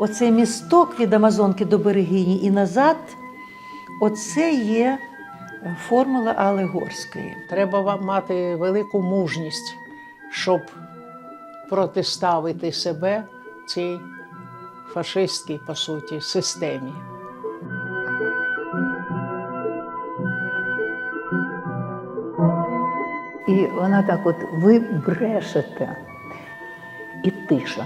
оцей місток від Амазонки до Берегині і назад, оце є формула Алли Горської. Треба вам мати велику мужність, щоб протиставити себе цій фашистській, по суті, системі. І вона так от, ви брешете. І тиша.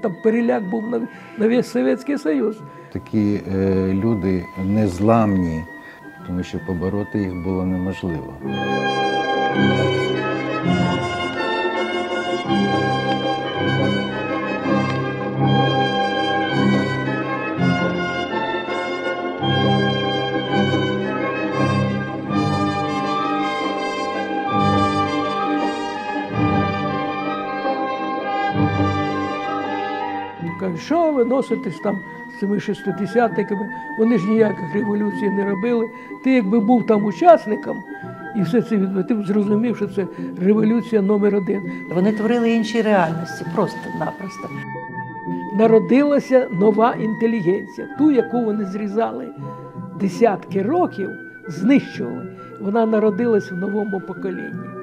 Там переляк був на, на весь Совєтський Союз. Такі е, люди незламні, тому що побороти їх було неможливо. Кажуть, що ви носитесь там з цими шестидесятниками? Вони ж ніяких революцій не робили. Ти якби був там учасником і все це від... ти б зрозумів, що це революція номер один. Вони творили інші реальності, просто-напросто. Народилася нова інтелігенція, ту, яку вони зрізали десятки років, знищували. Вона народилась в новому поколінні.